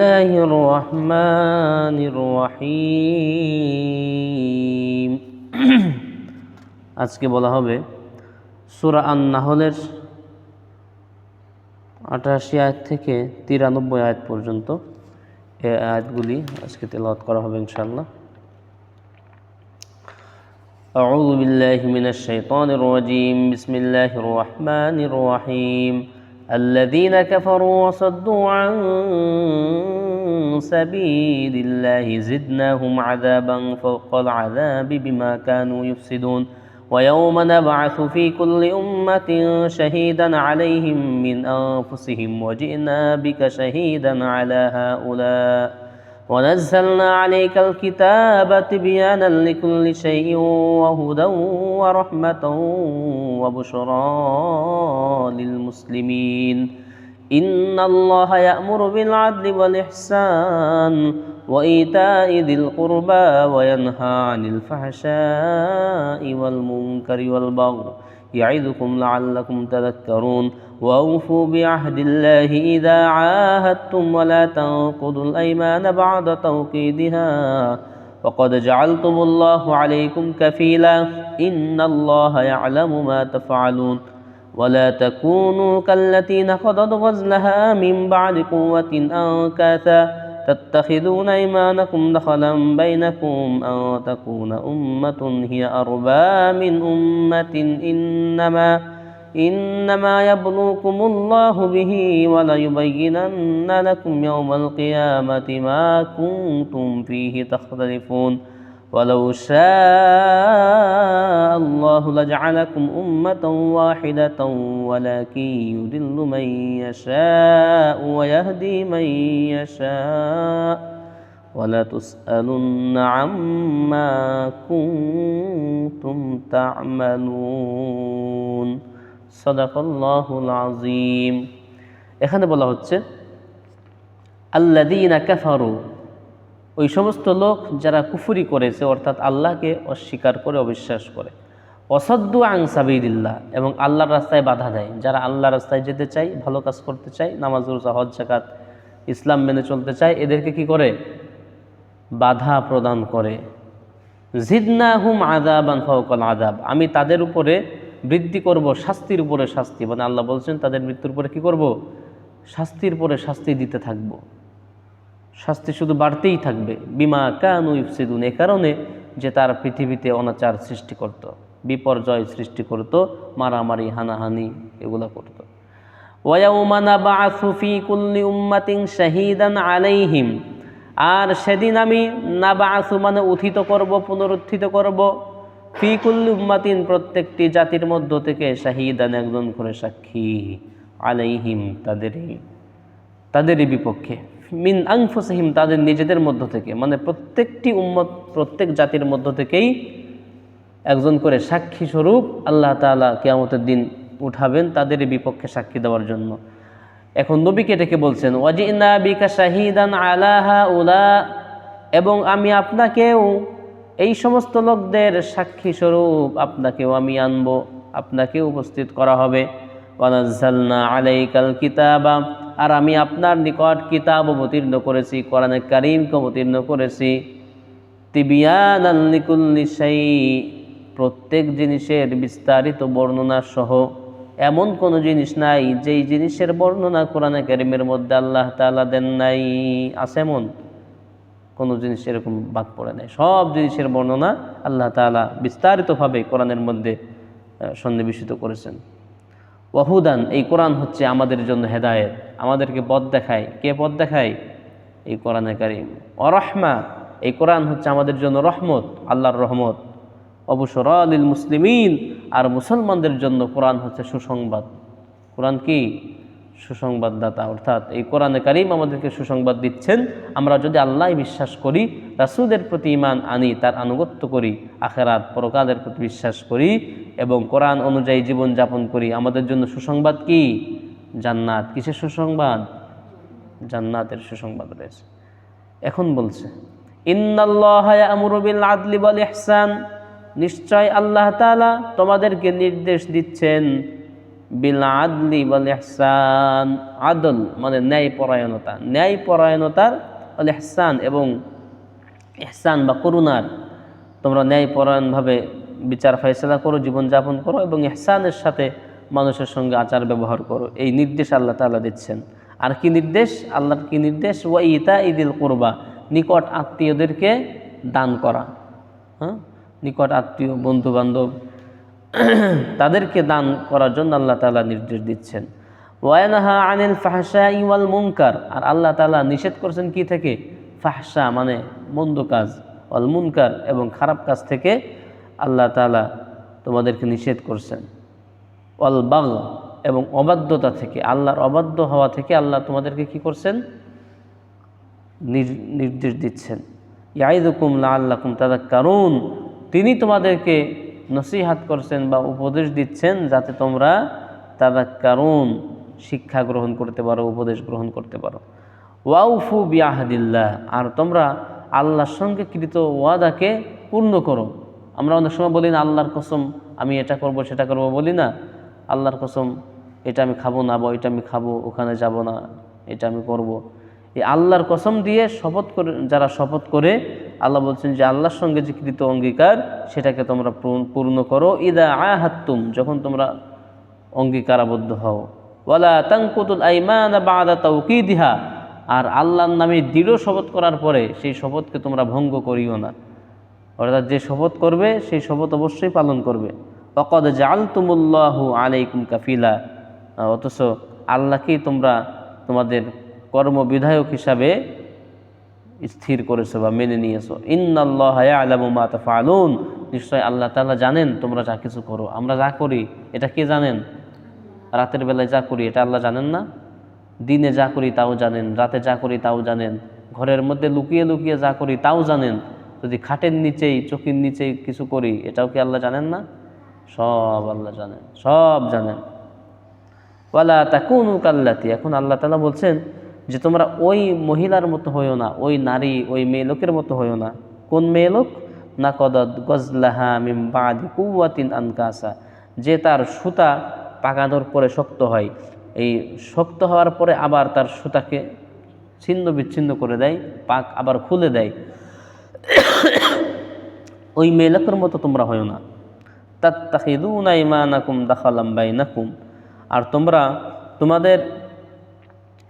الله الرحمن الرحيم আজকে বলা হবে সূরা আন নাহলের আটাশি আয়াত থেকে তিরানব্বই আয়াত পর্যন্ত এই আয়াতগুলি আজকে তেলাওয়াত করা হবে ইনশাআল্লাহ أعوذ بالله من الشيطان الرجيم بسم الله الرحمن الرحيم الذين كفروا وصدوا عن سبيل الله زدناهم عذابا فوق العذاب بما كانوا يفسدون. ويوم نبعث في كل أمة شهيدا عليهم من أنفسهم وجئنا بك شهيدا على هؤلاء. ونزلنا عليك الكتاب تبيانا لكل شيء وهدى ورحمة وبشرى للمسلمين. إن الله يأمر بالعدل والإحسان وإيتاء ذي القربى وينهى عن الفحشاء والمنكر والبغي يعظكم لعلكم تذكرون. وأوفوا بعهد الله إذا عاهدتم ولا تنقضوا الأيمان بعد توكيدها وقد جعلتم الله عليكم كفيلا إن الله يعلم ما تفعلون ولا تكونوا كالتي نقضت غزلها من بعد قوة أنكاثا تتخذون أيمانكم دخلا بينكم أن تكون أمة هي أربى من أمة إنما إنما يبلوكم الله به وليبينن لكم يوم القيامة ما كنتم فيه تختلفون. ولو شاء الله لجعلكم أمة واحدة ولكن يضل من يشاء ويهدي من يشاء. ولا تسألن عما كنتم تعملون. সদাকল্লাহুল আজিম এখানে বলা হচ্ছে আল্লাদিন কাফারু, ওই সমস্ত লোক যারা কুফুরি করেছে, অর্থাৎ আল্লাহকে অস্বীকার করে, অবিশ্বাস করে। অসদ্দু আং সাবিদিল্লাহ এবং আল্লাহর রাস্তায় বাধা দেয়। যারা আল্লাহর রাস্তায় যেতে চায়, ভালো কাজ করতে চায়, নামাজ, রোজা, হজ জাকাত ইসলাম মেনে চলতে চায়, এদেরকে কি করে? বাধা প্রদান করে। জিদনা হুম আদাব আনফাউকল আদাব আমি তাদের উপরে বৃদ্ধি করব, শাস্তির উপরে শাস্তি। মানে আল্লাহ বলছেন, তাদের মৃত্যুর উপরে কি করব? শাস্তির পরে শাস্তি দিতে থাকব। শাস্তি শুধু বাড়তেই থাকবে। বিমা কানু ইফসিদুন, এ কারণে যে তার পৃথিবীতে অনাচার সৃষ্টি করত, বিপর্যয় সৃষ্টি করত, মারামারি, হানাহানি এগুলো করত। আলাইহিম। আর সেদিন আমি নাবাসু মানে উত্থিত করব, পুনরুত্থিত করব। ফি উম্মাতিন, প্রত্যেকটি জাতির মধ্য থেকে শাহিদান একজন করে সাক্ষী আলাইহিম তাদেরই তাদেরই বিপক্ষে। মিন আংফসহিম তাদের নিজেদের মধ্য থেকে। মানে প্রত্যেকটি উম্মত, প্রত্যেক জাতির মধ্য থেকেই একজন করে সাক্ষী স্বরূপ আল্লাহ তালা কেয়ামতের দিন উঠাবেন তাদেরই বিপক্ষে সাক্ষী দেওয়ার জন্য। এখন নবীকে ডেকে বলছেন, ওয়াজিনা বিকা শাহিদান আলাহা উলা এবং আমি আপনাকেও এই সমস্ত লোকদের সাক্ষী স্বরূপ আপনাকেও আমি আনব আপনাকে উপস্থিত করা হবে। ওয়ানাজ্জালনা আলাইকাল কিতাবা, আর আমি আপনার নিকট কিতাব অবতীর্ণ করেছি, কোরআনে কারিমকে অবতীর্ণ করেছি। তিবিয়ান প্রত্যেক জিনিসের বিস্তারিত বর্ণনা সহ। এমন কোনো জিনিস নাই, যেই জিনিসের বর্ণনা কোরআনে কারিমের মধ্যে আল্লাহ তাআলা দেন নাই। আছে এমন? কোনো জিনিস এরকম বাদ পড়ে নাই। সব জিনিসের বর্ণনা আল্লাহ তাআলা বিস্তারিতভাবে কোরআনের মধ্যে সন্নিবেশিত করেছেন। ওয়াহুদান, এই কোরআন হচ্ছে আমাদের জন্য হেদায়েত। আমাদেরকে পথ দেখায়। কে পথ দেখায়? এই কোরআনে কারিম। অরহমা, এই কোরআন হচ্ছে আমাদের জন্য রহমত, আল্লাহর রহমত। অবসর আলিল মুসলিমিন, আর মুসলমানদের জন্য কোরআন হচ্ছে সুসংবাদ। কোরআন কি? সুসংবাদদাতা, অর্থাৎ এই কোরআনে কারিম আমাদেরকে সুসংবাদ দিচ্ছেন। আমরা যদি আল্লাহ বিশ্বাস করি রাসুদের প্রতি ইমান আনি, তার আনুগত্য করি, আখেরাত পরকালের প্রতি বিশ্বাস করি এবং কোরআন অনুযায়ী জীবন যাপন করি, আমাদের জন্য সুসংবাদ কি? জান্নাত। কিসের সুসংবাদ? জান্নাতের সুসংবাদ রয়েছে। এখন বলছে, ইন্নাল্লাহ ইয়ামুরু বিল আদলি ওয়াল ইহসান নিশ্চয় আল্লাহ তাআলা তোমাদেরকে নির্দেশ দিচ্ছেন বিল আদলি বল ইহসান আদল মানে ন্যায় পরায়ণতা ন্যায় পরায়ণতার বল ইহসান এবং এহসান বা করুণার তোমরা ন্যায় পরায়ণভাবে বিচার ফয়সলা করো, জীবনযাপন করো এবং ইহসানের সাথে মানুষের সঙ্গে আচার ব্যবহার করো। এই নির্দেশ আল্লাহ তাআলা দিচ্ছেন। আর কি নির্দেশ? আল্লাহর কি নির্দেশ? ওয়া ইতা ইদিল কোরবা, নিকট আত্মীয়দেরকে দান করা। হ্যাঁ? নিকট আত্মীয় বন্ধু বান্ধব তাদেরকে দান করার জন্য আল্লাহ তাআলা নির্দেশ দিচ্ছেন। ওয়ানাহা আনিল ফাহসা ইওয়াল মুনকার। আর আল্লাহ তাআলা নিষেধ করছেন কি থেকে? ফাহসা মানে মন্দ কাজ, ওয়াল মুনকার এবং খারাপ কাজ থেকে আল্লাহ তাআলা তোমাদেরকে নিষেধ করছেন। ওয়াল বাগ এবং অবাধ্যতা থেকে, আল্লাহর অবাধ্য হওয়া থেকে আল্লাহ তোমাদেরকে কি করছেন? নির- নির্দেশ দিচ্ছেন। ইয়াইদুকুম লা আল্লাকুম তাদা কারণ তিনি তোমাদেরকে নসিহাত করছেন বা উপদেশ দিচ্ছেন যাতে তোমরা তাদা কারণ শিক্ষা গ্রহণ করতে পারো, উপদেশ গ্রহণ করতে পারো। ওয়াউফু বিয়াহাদিল্লাহ আর তোমরা আল্লাহর সঙ্গে কৃত ওয়াদাকে পূর্ণ করো। আমরা অনেক সময় বলি না, আল্লাহর কসম, আমি এটা করব, সেটা করব বলি না। আল্লাহর কসম, এটা আমি খাব না বা এটা আমি খাব, ওখানে যাব না, এটা আমি করব। এই আল্লাহর কসম দিয়ে শপথ করে, যারা শপথ করে আল্লাহ বলছেন যে আল্লাহর সঙ্গে যে কৃত অঙ্গীকার সেটাকে তোমরা পূর্ণ- করো। ইদা আহাত্তুম যখন তোমরা অঙ্গীকারাবদ্ধ হও। ওয়ালা তাংকুতুল আইমান বাদা তাওকিদিহা, আর আল্লাহর নামে দৃঢ় শপথ করার পরে সেই শপথকে তোমরা ভঙ্গ করিও না। অর্থাৎ যে শপথ করবে, সেই শপথ অবশ্যই পালন করবে। অকদ জাল তুমুল্লাহু আলাইকুম কাফিলা, অথচ আল্লাহকেই তোমরা তোমাদের কর্মবিধায়ক হিসাবে স্থির করেছ বা মেনে নিয়েছো। ইন্নাল্লাহ আলামু মা তাফআলুন। নিশ্চয় আল্লাহ তাআলা জানেন তোমরা যা কিছু করো। আমরা যা করি, এটা কে জানেন? রাতের বেলায় যা করি, এটা আল্লাহ জানেন না? দিনে যা করি, তাও জানেন। রাতে যা করি, তাও জানেন। ঘরের মধ্যে লুকিয়ে লুকিয়ে যা করি, তাও জানেন। যদি খাটের নিচেই, চোখের নিচেই কিছু করি, এটাও কি আল্লাহ জানেন না? সব আল্লাহ জানেন। সব জানেন। ওয়ালা তাকুনু কাল্লাতি। এখন আল্লাহ তালা বলছেন যে তোমরা ওই মহিলার মতো হইও না, ওই নারী, ওই মেয়ে লোকের মতো হইও না। কোন মেয়ে লোক? না কদত গজলাহা মিম বাদি কুয়াতিন আনকাসা। যে তার সুতা পাকানোর পরে শক্ত হয়, এই শক্ত হওয়ার পরে আবার তার সুতাকে ছিন্ন বিচ্ছিন্ন করে দেয়, পাক আবার খুলে দেয়। ওই মেয়ে লোকের মতো তোমরা হইও না। তাত্তাখিদুনা ইমানাকুম দাখালাম বাইনাকুম। আর তোমরা তোমাদের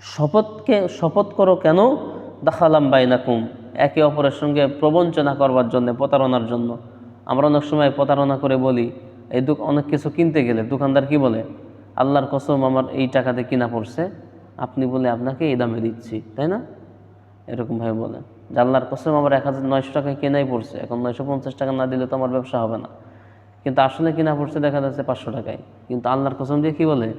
শপথকে, শপথ করো কেন? দাখালাম বাইনাকুম। একে অপরের সঙ্গে প্রবঞ্চনা করবার জন্য, প্রতারণার জন্য। আমরা অনেক সময় প্রতারণা করে বলি, এই দু অনেক কিছু কিনতে গেলে দোকানদার কি বলে? আল্লাহর কসম, আমার এই টাকাতে কিনা পড়ছে। আপনি বলে, আপনাকে এই দামে দিচ্ছি। তাই না? এরকমভাবে বলে। যে আল্লাহর কসম, আমার এক হাজার নয়শো টাকায় কেনাই পড়ছে। এখন নয়শো পঞ্চাশ টাকা না দিলে তো আমার ব্যবসা হবে না। কিন্তু আসলে কিনা পড়ছে দেখা যাচ্ছে পাঁচশো টাকায়। কিন্তু আল্লাহর কসম দিয়ে কি বলে?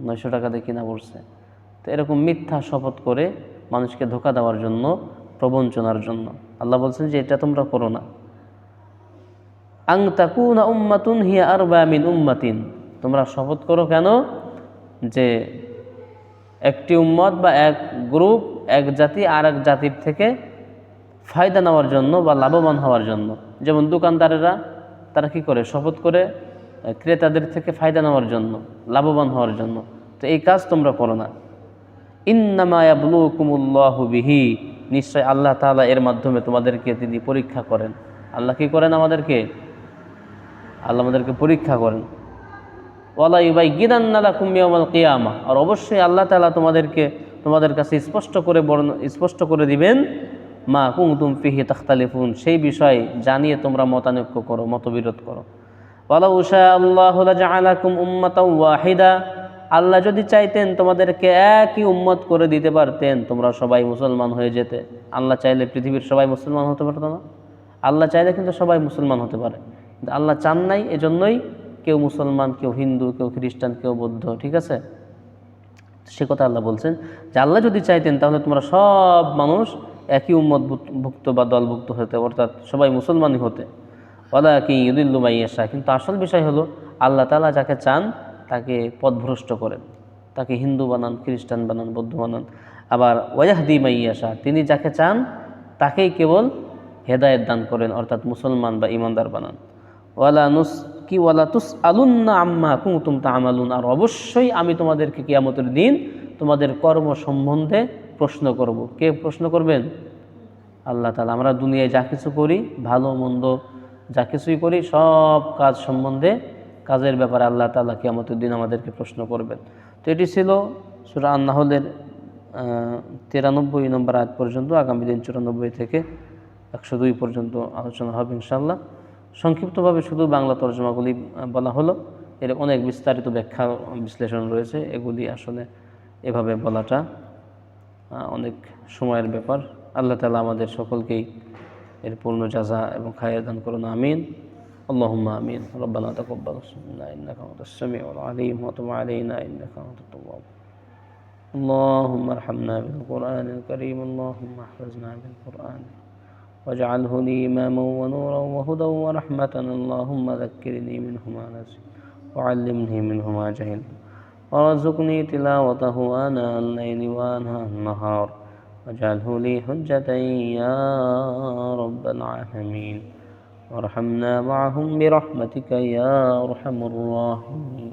নয়শো টাকা দিয়ে কিনা পড়ছে। তো এরকম মিথ্যা শপথ করে মানুষকে ধোকা দেওয়ার জন্য, প্রবঞ্চনার জন্য। আল্লাহ বলছেন যে এটা তোমরা করো না। আং তাকুনা উম্মাতুন হিয়া আর মিন উম্মাতিন। তোমরা শপথ করো কেন? যে একটি উম্মত বা এক গ্রুপ, এক জাতি আর এক জাতির থেকে ফায়দা নেওয়ার জন্য বা লাভবান হওয়ার জন্য। যেমন দোকানদারেরা, তারা কি করে? শপথ করে ক্রেতাদের থেকে ফায়দা নেওয়ার জন্য, লাভবান হওয়ার জন্য। তো এই কাজ তোমরা করো না। ইন্নামায়াবলুকুমুল্লাহু বিহি। নিশ্চয় আল্লাহ তাআলা এর মাধ্যমে তোমাদেরকে তিনি পরীক্ষা করেন। আল্লাহ কি করেন আমাদেরকে? আল্লাহ আমাদেরকে পরীক্ষা করেন। ওয়ালা ইবাই গিদান্নালা কুমিয়ামাল কিয়ামা। আর অবশ্যই আল্লাহ তাআলা তোমাদেরকে, তোমাদের কাছে স্পষ্ট করে বর্ণ, স্পষ্ট করে দিবেন, মা কুম তুম ফিহি তাখতালিফুন। সেই বিষয়ে জানিয়ে তোমরা মতানৈক্য করো, মতবিরোধ করো। ওয়ালা উষা আল্লাহ জাআলাকুম উম্মাতাও ওয়াহিদা। আল্লাহ যদি চাইতেন তোমাদেরকে একই উম্মত করে দিতে পারতেন, তোমরা সবাই মুসলমান হয়ে যেতে। আল্লাহ চাইলে পৃথিবীর সবাই মুসলমান হতে পারতো না। আল্লাহ চাইলে কিন্তু সবাই মুসলমান হতে পারে। কিন্তু আল্লাহ চান নাই, এজন্যই কেউ মুসলমান, কেউ হিন্দু, কেউ খ্রিস্টান, কেউ বৌদ্ধ, ঠিক আছে? সে কথা আল্লাহ বলছেন যে, আল্লাহ যদি চাইতেন তাহলে তোমরা সব মানুষ একই উম্মত ভুক্ত বা দলভুক্ত হতে, অর্থাৎ সবাই মুসলমানই হতে। ওলা কি ইদুল্লু মাইয়াশা। কিন্তু আসল বিষয় হলো, আল্লাহ তালা যাকে চান তাকে পথভ্রষ্ট করেন। তাকে হিন্দু বানান, খ্রিস্টান বানান, বৌদ্ধ বানান। আবার ওয়াহদি মাইয়াশা তিনি যাকে চান, তাকেই কেবল হেদায়েত দান করেন, অর্থাৎ মুসলমান বা ইমানদার বানান। ওয়ালা নুস, কি ওয়ালা তুস আলুন্না আম্মা কুমতুম তা আমালুন আর অবশ্যই আমি তোমাদেরকে কিয়ামতের দিন তোমাদের কর্ম সম্বন্ধে প্রশ্ন করব। কে প্রশ্ন করবেন? আল্লাহ তালা আমরা দুনিয়ায় যা কিছু করি, ভালো, মন্দ যা কিছুই করি, সব কাজ সম্বন্ধে কাজের ব্যাপারে আল্লাহ তালা কিয়ামতের দিন আমাদেরকে প্রশ্ন করবেন। তো এটি ছিল সুরা আন্নাহলের তিরানব্বই নম্বর আয়াত পর্যন্ত, আগামী দিন চুরানব্বই থেকে একশো দুই পর্যন্ত আলোচনা হবে ইনশাল্লাহ সংক্ষিপ্তভাবে শুধু বাংলা তর্জমাগুলি বলা হলো। এর অনেক বিস্তারিত ব্যাখ্যা বিশ্লেষণ রয়েছে। এগুলি আসলে এভাবে বলাটা অনেক সময়ের ব্যাপার। আল্লাহ তালা আমাদের সকলকেই এর পূর্ণ জাজা এবং খায়ের দান করুন, আমিন। اللهم آمين. ربنا تقبل منا إنك أنت السميع العليم وتب علينا إنك أنت التواب. اللهم ارحمنا بالقرآن الكريم اللهم احفظنا بالقرآن. واجعله لي إماما ونورا وهدى ورحمة. اللهم ذكرني منه ما نسيت وعلمني منه ما جهلت. وارزقني تلاوته آناء الليل وآناء النهار. واجعله لي حجة يا رب العالمين. وارحمنا معهم برحمتك يا أرحم الراحمين.